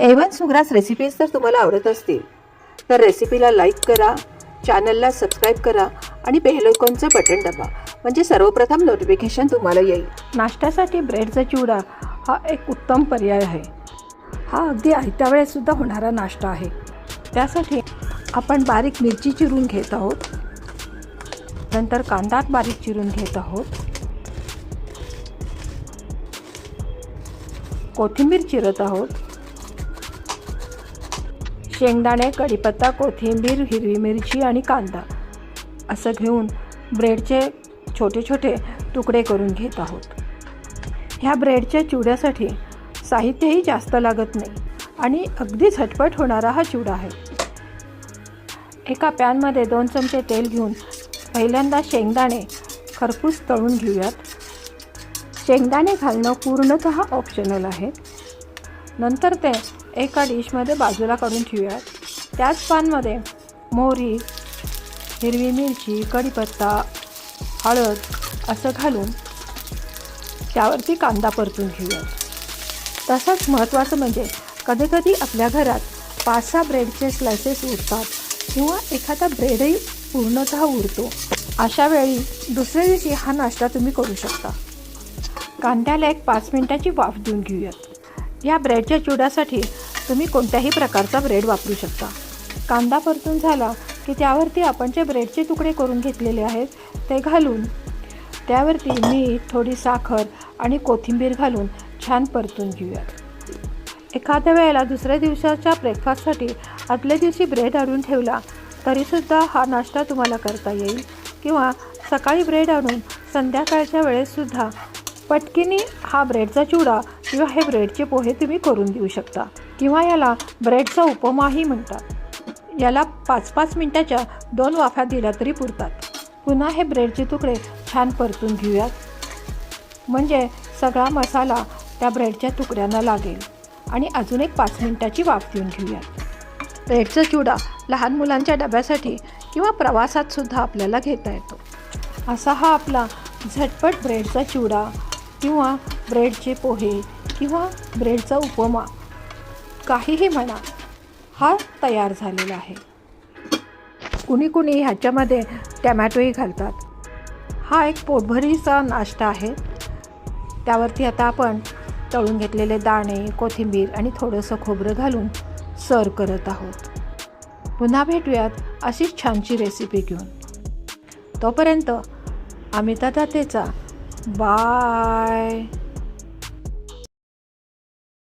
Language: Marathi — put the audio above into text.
एवन सुग्रास रेसिपीज जर तुम्हाला आवडत असतील. तर रेसिपीला लाईक करा चॅनलला सबस्क्राईब करा आणि बेलकोनचं बटन दाबा. म्हणजे सर्वप्रथम नोटिफिकेशन तुम्हाला येईल. नाश्त्यासाठी ब्रेडचा चिवडा हा एक उत्तम पर्याय आहे. हा अगदी आयत्या वेळेसुद्धा होणारा नाश्ता आहे. त्यासाठी आपण बारीक मिरची चिरून घेत आहोत. नंतर कांदा बारीक चिरून घेत आहोत. कोथिंबीर चिरत आहोत. शेंगदाणे कढीपत्ता कोथिंबीर हिरवी मिरची आणि कांदा असं घेऊन ब्रेडचे छोटे छोटे तुकडे करून घेत आहोत. ह्या ब्रेडच्या चिवड्यासाठी साहित्यही जास्त लागत नाही आणि अगदी झटपट होणारा हा चिवडा आहे. एका पॅनमध्ये दोन चमचे तेल घेऊन पहिल्यांदा शेंगदाणे खरपूस तळून घेऊयात. शेंगदाणे घालणं पूर्णतः ऑप्शनल आहे. नंतर ते एका डिशमध्ये बाजूला काढून ठेवूयात. त्याच पानमध्ये मोहरी हिरवी मिरची कढीपत्ता हळद असं घालून त्यावरती कांदा परतून घेऊयात. तसंच महत्त्वाचं म्हणजे कधीकधी आपल्या घरात पाच सहा ब्रेडचे स्लायसेस उरतात किंवा एखादा ब्रेडही पूर्णतः उरतो. अशा वेळी दुसऱ्या दिवशी हा नाश्ता तुम्ही करू शकता. कांद्याला एक पाच मिनिटाची वाफ देऊन घेऊयात. या ब्रेडच्या चिवड्यासाठी तुम्ही कोणत्याही प्रकारचा ब्रेड वापरू शकता. कांदा परतून झाला की त्यावरती आपण जे ब्रेडचे तुकडे करून घेतलेले आहेत ते घालून त्यावरती मीठ थोडी साखर आणि कोथिंबीर घालून छान परतून घेऊयात. एखाद्या वेळेला दुसऱ्या दिवसाच्या ब्रेकफास्टसाठी आदल्या दिवशी ब्रेड आणून ठेवला तरीसुद्धा हा नाश्ता तुम्हाला करता येईल. किंवा सकाळी ब्रेड आणून संध्याकाळच्या वेळेससुद्धा पटकिनी हा ब्रेडचा चिवडा किंवा हे ब्रेडचे पोहे तुम्ही करून देऊ शकता. किंवा याला ब्रेडचा उपमाही म्हणतात. याला पाच पाच मिनटाच्या दोन वाफ्या दिल्या तरी पुरतात. पुन्हा हे ब्रेडचे तुकडे छान परतून घेऊयात. म्हणजे सगळा मसाला त्या ब्रेडच्या तुकड्यांना लागेल. आणि अजून एक पाच मिनटाची वाफ देऊन घेऊयात. ब्रेडचा चिवडा लहान मुलांच्या डब्यासाठी किंवा प्रवासातसुद्धा आपल्याला घेता येतो. असा हा आपला झटपट ब्रेडचा चिवडा किंवा ब्रेडचे पोहे किंवा ब्रेडचा उपमा काहीही म्हणा हा तयार झालेला आहे. कुणी कुणी ह्याच्यामध्ये टॅमॅटोही घालतात. हा एक पोटभरीचा नाश्ता आहे. त्यावरती आता आपण तळून घेतलेले दाणे कोथिंबीर आणि थोडंसं खोबरं घालून सर्व करत आहोत. पुन्हा भेटूयात अशीच छानशी रेसिपी घेऊन. तोपर्यंत अमिता दातेचा Bye.